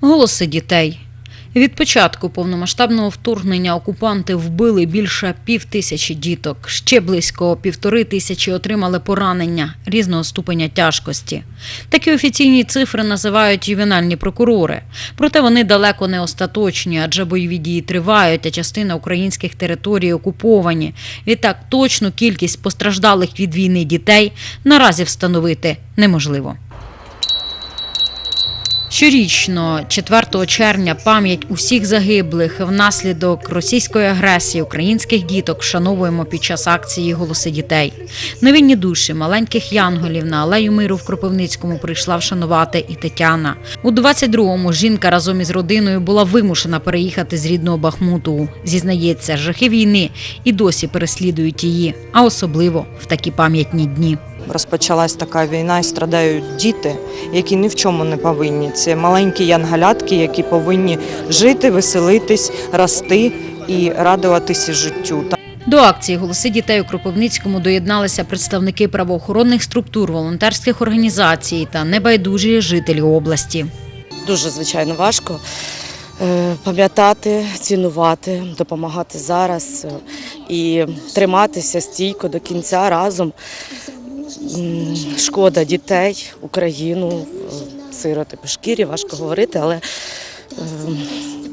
Голоси дітей. Від початку повномасштабного вторгнення окупанти вбили більше пів тисячі діток. Ще близько півтори тисячі отримали поранення різного ступеня тяжкості. Такі офіційні цифри називають ювенальні прокурори. Проте вони далеко не остаточні, адже бойові дії тривають, а частина українських територій окуповані. Відтак точну кількість постраждалих від війни дітей наразі встановити неможливо. Щорічно, 4 червня, пам'ять усіх загиблих внаслідок російської агресії українських діток вшановуємо під час акції Голоси дітей. Новинні душі маленьких янголів на алею миру в Кропивницькому прийшла вшанувати і Тетяна. У 22-му жінка разом із родиною була вимушена переїхати з рідного Бахмуту. Зізнається, жахи війни і досі переслідують її, а особливо в такі пам'ятні дні. Розпочалась така війна і страдають діти, які ні в чому не повинні. Це маленькі янгалятки, які повинні жити, веселитись, рости і радуватися життю. До акції Голоси дітей у Кропивницькому доєдналися представники правоохоронних структур, волонтерських організацій та небайдужі жителі області. Дуже звичайно важко е, пам'ятати, цінувати, допомагати зараз е, і триматися стійко до кінця разом. Шкода дітей, Україну, е, сироти по шкірі, важко говорити, але е,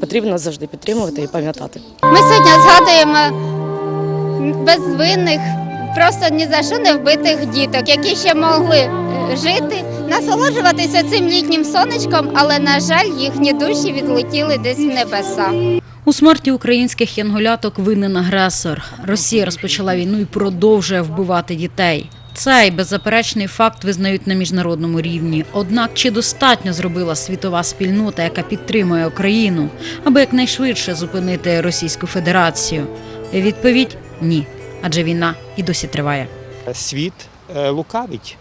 потрібно завжди підтримувати і пам'ятати. Ми сьогодні згадуємо безвинних, просто ні за що не вбитих діток, які ще могли е, жити, насолоджуватися цим літнім сонечком, але, на жаль, їхні душі відлетіли десь в небеса. У смерті українських янголяток винен агресор. Росія розпочала війну і продовжує вбивати дітей. Цей беззаперечний факт визнають на міжнародному рівні. Однак чи достатньо зробила світова спільнота, яка підтримує Україну, аби якнайшвидше зупинити Російську Федерацію? Відповідь ні, адже війна і досі триває. світ е, лукавить.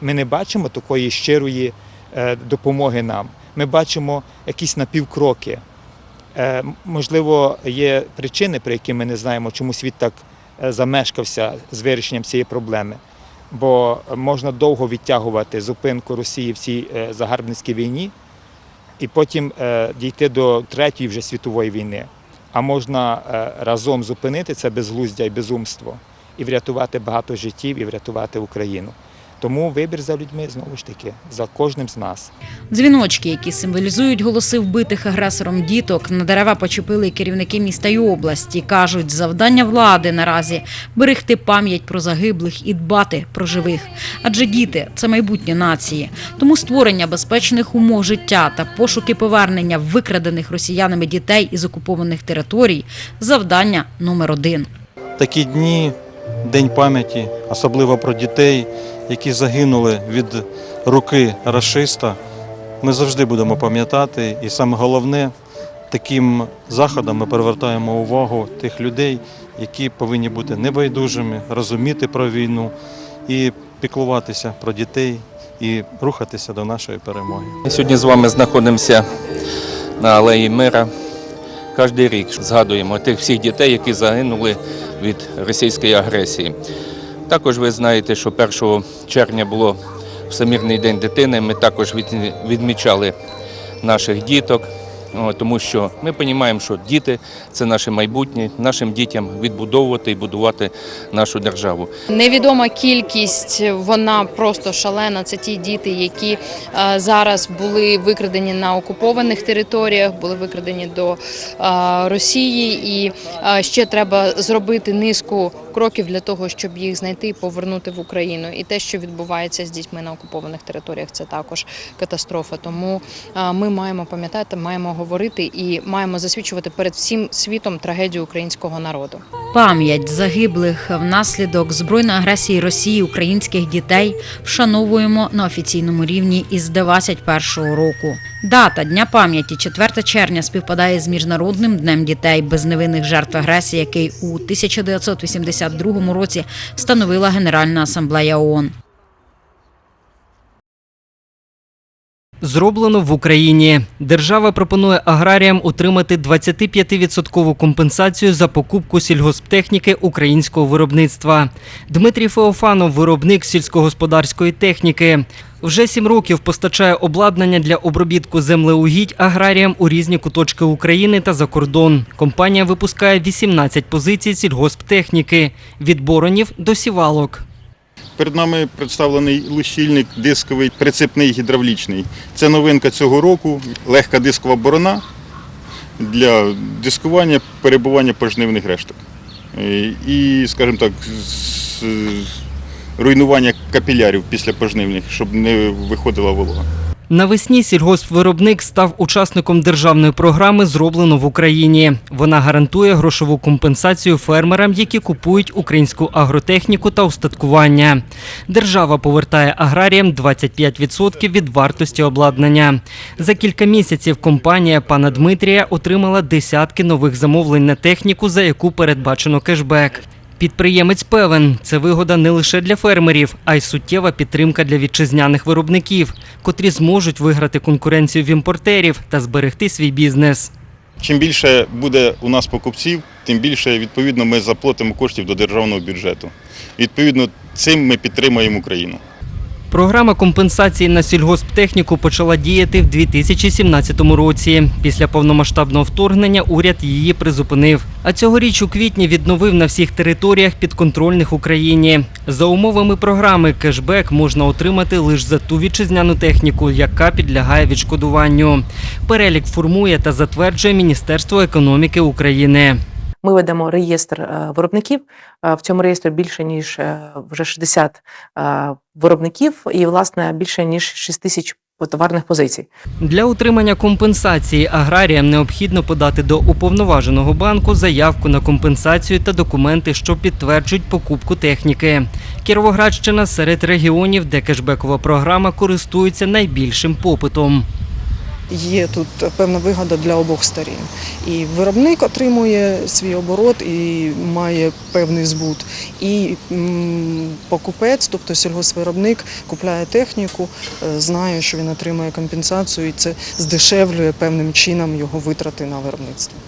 Ми не бачимо такої щирої е, допомоги нам. Ми бачимо якісь напівкроки. Е, Можливо, є причини, про які ми не знаємо, чому світ так замешкався з вирішенням цієї проблеми. Бо можна довго відтягувати зупинку Росії в цій е, загарбницькій війні і потім е, дійти до третьої вже світової війни. А можна е, разом зупинити це безглуздя і безумство і врятувати багато життів, і врятувати Україну. Тому вибір за людьми знову ж таки за кожним з нас. Дзвіночки, які символізують голоси вбитих агресором діток, на дерева почепили керівники міста й області. кажуть, завдання влади наразі берегти пам'ять про загиблих і дбати про живих. Адже діти це майбутнє нації. Тому створення безпечних умов життя та пошуки повернення викрадених росіянами дітей із окупованих територій завдання номер один. такі дні, День пам'яті, особливо про дітей, які загинули від руки расиста, ми завжди будемо пам'ятати. І саме головне, таким заходом ми привертаємо увагу тих людей, які повинні бути небайдужими, розуміти про війну і піклуватися про дітей і рухатися до нашої перемоги. Ми Сьогодні з вами знаходимося на Алеї Мира. Кожен рік згадуємо тих всіх дітей, які загинули від російської агресії. Також ви знаєте, що 1 червня було Всемірний день дитини. Ми також відмічали наших діток, тому що ми розуміємо, що діти це наше майбутнє, нашим дітям відбудовувати і будувати нашу державу. Невідома кількість, вона просто шалена. Це ті діти, які е, зараз були викрадені на окупованих територіях, були викрадені до е, Росії, і е, ще треба зробити низку кроків для того, щоб їх знайти і повернути в Україну. І те, що відбувається з дітьми на окупованих територіях, це також катастрофа. Тому е, ми маємо пам'ятати, маємо говорити і маємо засвідчувати перед всім світом трагедію українського народу. Пам'ять загиблих внаслідок збройної агресії Росії українських дітей вшановуємо на офіційному рівні із 21 року. Дата Дня пам'яті 4 червня співпадає з міжнародним днем дітей без невинних жертв агресії, який у 1982 році встановила Генеральна асамблея ООН. Зроблено в Україні. Держава пропонує аграріям утримати 25% компенсацію за покупку сільгосптехніки українського виробництва. Дмитрій Феофанов, виробник сільськогосподарської техніки. Вже сім років постачає обладнання для обробітку землеугідь аграріям у різні куточки України та за кордон. Компанія випускає 18 позицій сільгосптехніки від боронів до сівалок. Перед нами представлений лущильник дисковий, прицепний гідравлічний. Це новинка цього року, легка дискова борона для дискування, перебування пожнивних решток. Е, І, скажімо так, руйнування капілярів після пожнивних, щоб не виходила волога. Навесні сільгоспвиробник став учасником державної програми Зроблено в Україні. Вона гарантує грошову компенсацію фермерам, які купують українську агротехніку та устаткування. Держава повертає аграріям 25% від вартості обладнання. За кілька місяців компанія пана Дмитрія отримала десятки нових замовлень на техніку, за яку передбачено кешбек. Підприємець певен, це вигода не лише для фермерів, а й суттєва підтримка для вітчизняних виробників, котрі зможуть виграти конкуренцію в імпортерів та зберегти свій бізнес. Чим більше буде у нас покупців, тим більше відповідно ми заплатимо коштів до державного бюджету. Відповідно, цим ми підтримуємо Україну. Програма компенсації на сільгосптехніку почала діяти в 2017 році. Після повномасштабного вторгнення уряд її призупинив. А цьогоріч у квітні відновив на всіх територіях підконтрольних Україні. За умовами програми кешбек можна отримати лише за ту вітчизняну техніку, яка підлягає відшкодуванню. Перелік формує та затверджує Міністерство економіки України. Ми ведемо реєстр е, виробників. Е, В цьому реєстрі більше ніж е, вже 60 е, виробників і власне більше ніж 6 тисяч товарних позицій. Для отримання компенсації аграріям необхідно подати до уповноваженого банку заявку на компенсацію та документи, що підтверджують покупку техніки. Кіровоградщина серед регіонів, де кешбекова програма користується найбільшим попитом. Є тут певна вигода для обох сторін. І виробник отримує свій оборот і має певний збут. І покупець, тобто сільгоспвиробник, купляє техніку, е, знає, що він отримує компенсацію, і це здешевлює певним чином його витрати на виробництво.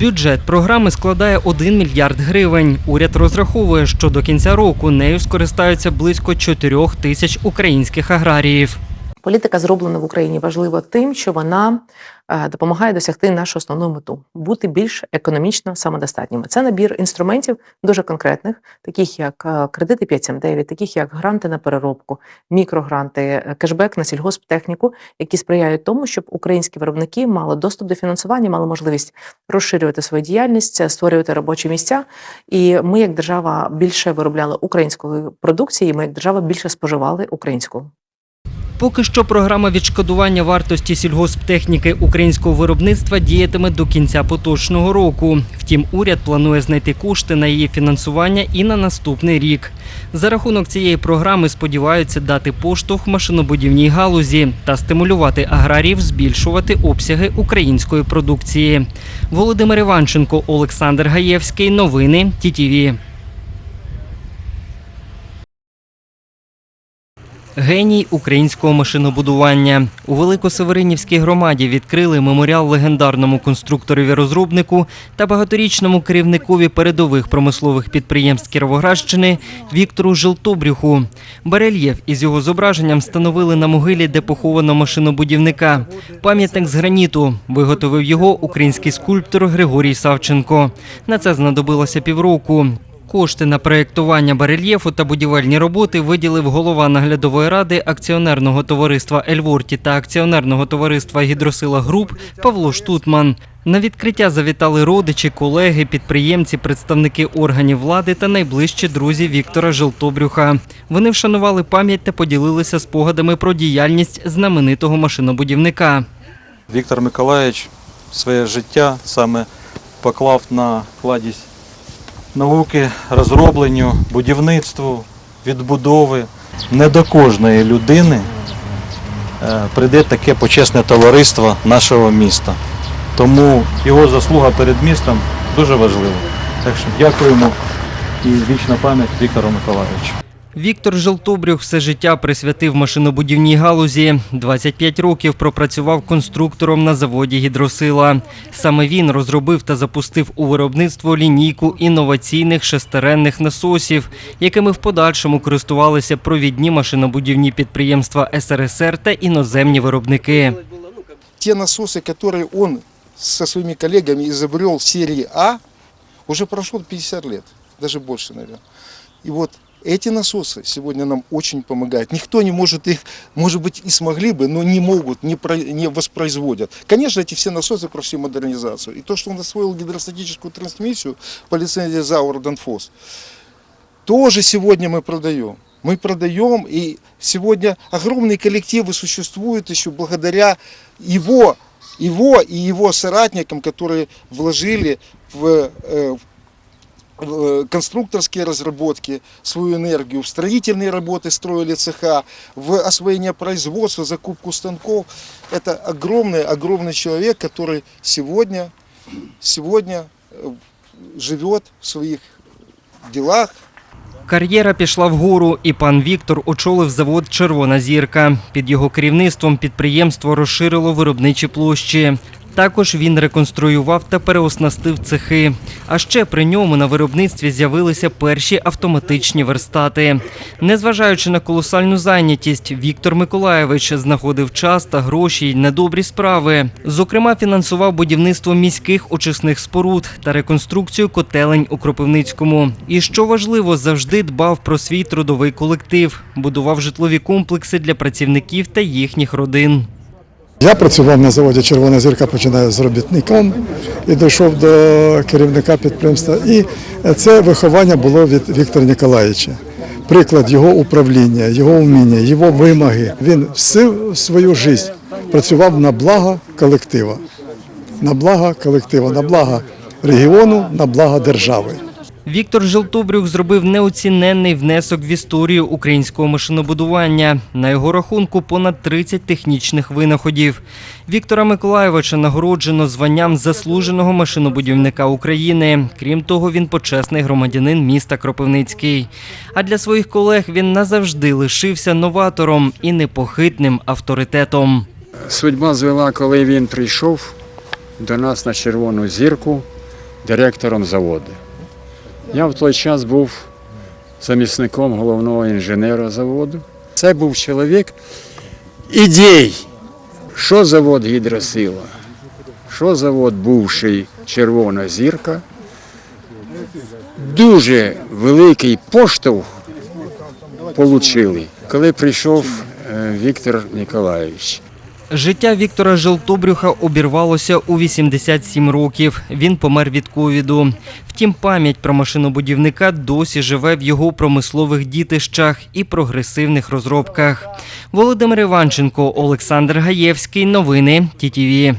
Бюджет програми складає 1 мільярд гривень. Уряд розраховує, що до кінця року нею скористаються близько 4 тисяч українських аграріїв. Політика зроблена в Україні важлива тим, що вона е, допомагає досягти нашу основну мету бути більш економічно самодостатніми. Це набір інструментів дуже конкретних, таких як е, кредити 579, таких як гранти на переробку, мікрогранти, е, кешбек на сільгосптехніку, які сприяють тому, щоб українські виробники мали доступ до фінансування, мали можливість розширювати свою діяльність, створювати робочі місця. І ми, як держава, більше виробляли української продукції. і Ми, як держава, більше споживали українську. Поки що програма відшкодування вартості сільгосптехніки українського виробництва діятиме до кінця поточного року. Втім, уряд планує знайти кошти на її фінансування і на наступний рік. За рахунок цієї програми сподіваються дати поштовх машинобудівній галузі та стимулювати аграріїв збільшувати обсяги української продукції. Володимир Іванченко, Олександр Гаєвський. Новини ТІТІВІ. Геній українського машинобудування у Великосеверинівській громаді відкрили меморіал легендарному конструкторові-розробнику та багаторічному керівникові передових промислових підприємств Кіровоградщини Віктору Жилтобрюху. Барельєф із його зображенням встановили на могилі, де поховано машинобудівника. Пам'ятник з граніту виготовив його український скульптор Григорій Савченко. На це знадобилося півроку. Кошти на проєктування барельєфу та будівельні роботи виділив голова наглядової ради акціонерного товариства Ельворті та акціонерного товариства Гідросила Груп Павло Штутман. На відкриття завітали родичі, колеги, підприємці, представники органів влади та найближчі друзі Віктора Желтобрюха. Вони вшанували пам'ять та поділилися спогадами про діяльність знаменитого машинобудівника. Віктор Миколаївич своє життя саме поклав на кладість науки, розробленню, будівництву, відбудови. Не до кожної людини е, прийде таке почесне товариство нашого міста. Тому його заслуга перед містом дуже важлива. Так що дякуємо і вічна пам'ять Віктору Миколаївичу. Віктор Желтобрюх все життя присвятив машинобудівній галузі. 25 років пропрацював конструктором на заводі Гідросила. Саме він розробив та запустив у виробництво лінійку інноваційних шестеренних насосів, якими в подальшому користувалися провідні машинобудівні підприємства СРСР та іноземні виробники. те насосы, которые он со своими коллегами изобрел серии А, уже прошло 50 лет, даже больше, наверное. И вот эти насосы сегодня нам очень помогают. Никто не может их, может быть, и смогли бы, но не могут, не, про- не воспроизводят. Конечно, эти все насосы прошли модернизацию. И то, что он освоил гидростатическую трансмиссию по лицензии ЗАО «Родонфос», тоже сегодня мы продаем. Мы продаем, и сегодня огромные коллективы существуют еще благодаря его, его и его соратникам, которые вложили в, э, в конструкторские разработки свою энергию, в строительные работы строили цеха, в освоение производства, закупку станков. Это огромный, огромный человек, который сегодня, сегодня э, живет в своих делах, Кар'єра пішла вгору, і пан Віктор очолив завод Червона зірка. Під його керівництвом підприємство розширило виробничі площі. Також він реконструював та переоснастив цехи. А ще при ньому на виробництві з'явилися перші автоматичні верстати. Незважаючи на колосальну зайнятість, Віктор Миколаєвич знаходив час та гроші й на добрі справи. Зокрема, фінансував будівництво міських очисних споруд та реконструкцію котелень у Кропивницькому. І що важливо, завжди дбав про свій трудовий колектив, будував житлові комплекси для працівників та їхніх родин. Я працював на заводі Червона зірка, починаю з робітником і дійшов до керівника підприємства. І це виховання було від Віктора Ніколаєвича. Приклад його управління, його вміння, його вимоги. Він всю свою життя працював на благо колектива, на благо колектива, на благо регіону, на благо держави. Віктор Желтобрюх зробив неоціненний внесок в історію українського машинобудування. На його рахунку понад 30 технічних винаходів. Віктора Миколаєвича нагороджено званням заслуженого машинобудівника України. Крім того, він почесний громадянин міста Кропивницький. А для своїх колег він назавжди лишився новатором і непохитним авторитетом. Судьба звела, коли він прийшов до нас на червону зірку директором заводу. Я в той час був замісником головного інженера заводу. Це був чоловік ідей. Що завод гідросила, що завод бувший Червона зірка. Дуже великий поштовх отримали, коли прийшов е, Віктор Ніколаєвич. Життя Віктора Желтобрюха обірвалося у 87 років. Він помер від ковіду. Втім, пам'ять про машинобудівника досі живе в його промислових дітищах і прогресивних розробках. Володимир Іванченко, Олександр Гаєвський. Новини ТІТІВІ.